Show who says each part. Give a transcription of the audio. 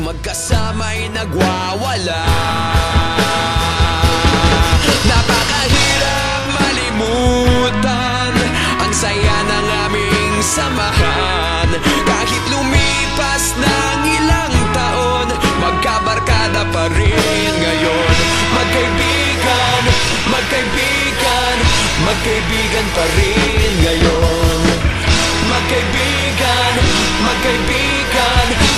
Speaker 1: magkasama'y nagwawala. Napakahirap malimutan Ang saya ng aming samahan. Kahit lumipas ng ilang taon Magkabarkada pa rin ngayon. Magkaibigan, magkaibigan Magkaibigan pa rin ngayon. Magkaibigan, magkaibigan